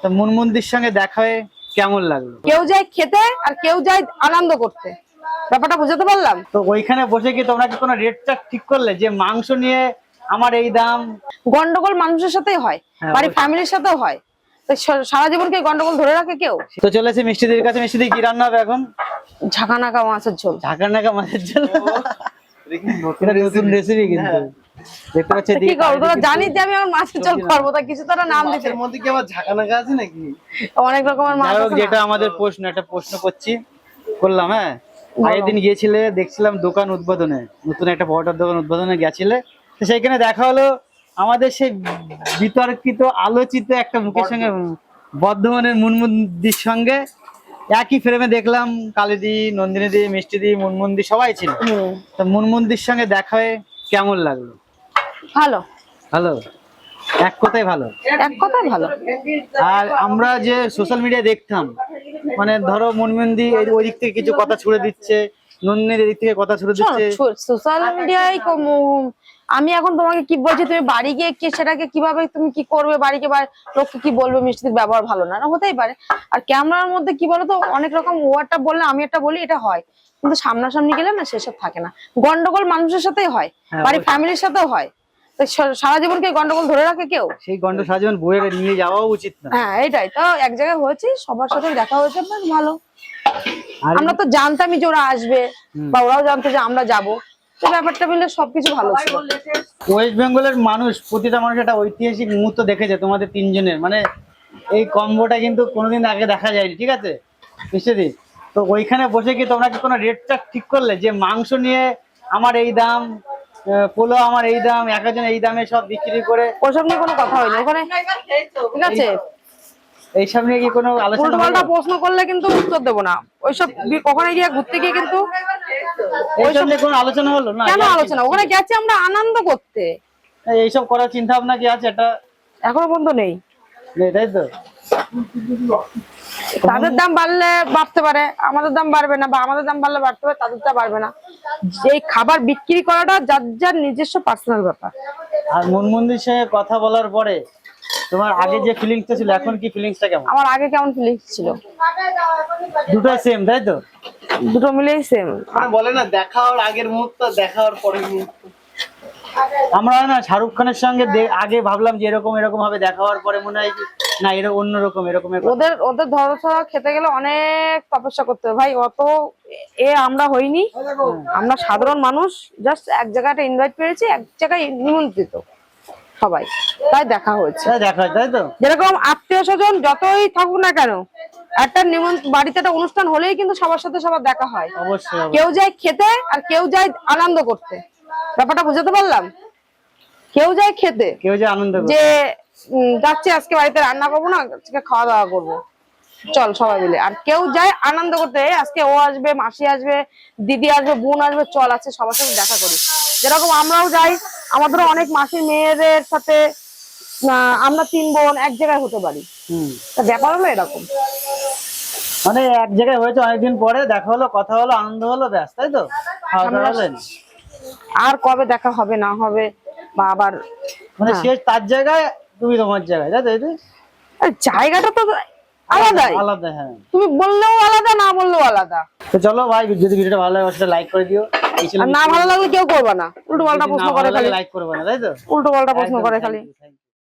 তো মুনমুন্দির সঙ্গে দেখা হয়ে কেমন লাগল? কেউ যায় খেতে আর কেউ যায় আনন্দ করতে। ব্যাপারটা বুঝাতে পারলাম? তো ওইখানে বসে কি তোমরা কি কোনো রেটটা ঠিক করলে যে মাংস নিয়ে আমার এই দাম? গন্ডগোল মানুষের সাথেই হয় হ্যাঁ, বাড়ির ফ্যামিলির সাথেও হয়। তো সারা জীবন কি গন্ডগোল ধরে রাখে কেউ? তো চলেছে মিষ্টিদির কাছে। মিষ্টিদি কি রান্না হবে এখন? ঝাঁকানাকা মাছের ঝোল। ঢাকা নাকা মাছের ঝোল। নতুন রেসিপি কিন্তু। দেখতে পাচ্ছি কি করব তোরা জানিস যে আমি আমার মাছের করব তা কিছু তারা নাম দিতে। মধ্যে কি আবার ঝাঁকানাকা আছে নাকি? অনেক রকমের মাছ আছে যেটা আমাদের প্রশ্ন একটা প্রশ্ন করছি। করলাম হ্যাঁ? আগের দিন গিয়েছিলে দেখছিলাম দোকান উদ্বোধনে নতুন একটা পরোটার দোকান উদ্বোধনে গেছিলে। তো সেইখানে দেখা হলো আমাদের সেই বিতর্কিত আলোচিত একটা মুখের সঙ্গে বর্ধমানের মুনমুন্দির সঙ্গে একই ফ্রেমে দেখলাম কালিদি নন্দিনীদি মিষ্টিদি মুনমুন্দি সবাই ছিল। তো মুনমুন্দির সঙ্গে দেখা হয়ে কেমন লাগল? ভালো। ভালো? এক কথায় ভালো। এক কথাই ভালো। আর আমরা যে সোশ্যাল মিডিয়া দেখতাম মানে ধরো মনমন্দি ওই দিক থেকে কিছু কথা ছুড়ে দিচ্ছে নন্দিনীর এদিক থেকে কথা ছুড়ে দিচ্ছে। সোশ্যাল মিডিয়ায় আমি এখন তোমাকে কি বলছি তুমি বাড়ি গিয়ে কি সেটাকে কীভাবে তুমি কি করবে বাড়িকে বা লোককে কি বলবে মিষ্টির ব্যবহার ভালো না না হতেই পারে। আর ক্যামেরার মধ্যে কি বলতো অনেক রকম ওয়ার্ডটা বললে আমি একটা বলি এটা হয়। কিন্তু সামনাসামনি গেলে না সেসব থাকে না। গন্ডগোল মানুষের সাথেই হয় হ্যাঁ, বাড়ির ফ্যামিলির সাথেও হয়। সারা জীবন কি গন্ডগোল ধরে রাখে কেউ? সেই গন্ড সাজীবন বইয়ে নিয়ে যাওয়া উচিত না। হ্যাঁ এটাই। তো এক জায়গায় হয়েছি সবার সাথে দেখা হয়েছে বেশ ভালো। আর আমরা তো জানতামই যে ওরা আসবে বা ওরাও জানতো যে আমরা যাব। তো ব্যাপারটা মিলে সবকিছু ভালো ছিল। ওয়েস্ট বেঙ্গলের মানুষ প্রতিটা মানুষ একটা ঐতিহাসিক মুহূর্ত দেখেছে তোমাদের তিনজনের। মানে এই কম্বোটা কিন্তু কোনোদিন আগে দেখা যায়নি ঠিক আছে? নিশ্চয়ই। তো ওইখানে বসে কি তোমরা কি কোনো রেটটা ঠিক করলে? যে মাংস নিয়ে আমার এই দাম আহ, পোলাও আমার এই দাম এক একজন এই দামে সব বিক্রি করে। ওসব নিয়ে কোনো কথা হয়নি ওখানে? ঠিক আছে। এইসব নিয়ে কি কোনো আলোচনা প্রশ্ন করলে কিন্তু উত্তর দেবো না। ওইসব ওখানে গিয়ে ঘুরতে গিয়ে কিন্তু এইসব নিয়ে কোনো আলোচনা হলো? না কেন আলোচনা? ওখানে গেছি আমরা আনন্দ করতে। এইসব করার চিন্তা ভাবনা কি আছে? এটা এখনও পর্যন্ত নেই। নেই তাই তো? তাদের দাম বাড়লে বাড়তে পারে আমাদের দাম বাড়বে না বা আমাদের দাম বাড়লে বাড়তে পারে তাদেরটা বাড়বে না। যে খাবার বিক্রি করাটা যার যার নিজস্ব পার্সোনাল ব্যাপার। আর মনমন্দির সঙ্গে কথা বলার পরে তোমার আগে যে ফিলিংসটা ছিল এখন কি ফিলিংসটা কেমন? আমার আগে কেমন ফিলিংস ছিল? দুটোই সেম তাই তো? দুটো মিলেই সেম বলে না দেখা হওয়ার আগের মুহূর্ত দেখা হওয়ার পরের মুহূর্ত। আমরা না শাহরুখ খানের সঙ্গে আগে ভাবলাম যে এরকম এরকম ভাবে দেখা হওয়ার পরে মনে হয় না এরকম অন্যরকম এরকম। ওদের ওদের ধরছড়া খেতে গেলে অনেক তপস্যা করতে হবে ভাই অত এ আমরা হইনি। আমরা সাধারণ মানুষ জাস্ট এক জায়গাটা ইনভাইট পেয়েছি এক জায়গায় নিমন্ত্রিত সবাই। তাই দেখা হয়েছে। দেখা তাই তো? যেরকম আত্মীয় স্বজন যতই থাকুক না কেন একটা নিমন্ত্রণ বাড়িতে একটা অনুষ্ঠান হলেই কিন্তু সবার সাথে সবার দেখা হয়। অবশ্যই। কেউ যায় খেতে আর কেউ যায় আনন্দ করতে। ব্যাপারটা বুঝাতে পারলাম? কেউ যায় খেতে। কেউ যে আনন্দ যে যাচ্ছি আজকে বাড়িতে রান্না করব না আজকে খাওয়া দাওয়া করব চল সবাই মিলে আর কেউ যায় আনন্দ করতে "এই, আজকে ও আসবে মাসি আসবে দিদি আসবে বোন আসবে চল আছে সবার সাথে দেখা করি যেরকম আমরাও যাই আমাদেরও অনেক মাসির মেয়েদের সাথে আমরা তিন বোন এক জায়গায় হতে পারি। তা ব্যাপার হলো এরকম মানে এক জায়গায় হয়েছে অনেকদিন পরে দেখা হলো কথা হলো আনন্দ হলো ব্যাস তাই তো? আর কবে দেখা হবে না হবে বা আবার মানে হ্যাঁ। শেষ তার জায়গায় তুমি তোমার জায়গায় তাই তো জায়গাটা তো আলাদা আলাদা হ্যাঁ। তুমি বললেও আলাদা না বললেও আলাদা। তো চলো ভাই যদি ভিডিওটা ভালো লাগে সেটা লাইক করে দিও। আর না ভালো লাগলে কেউ করবে না। উল্টো পাল্টা প্রশ্ন করে খালি। লাইক করবে না তাই তো? উল্টো পাল্টা প্রশ্ন করে খালি.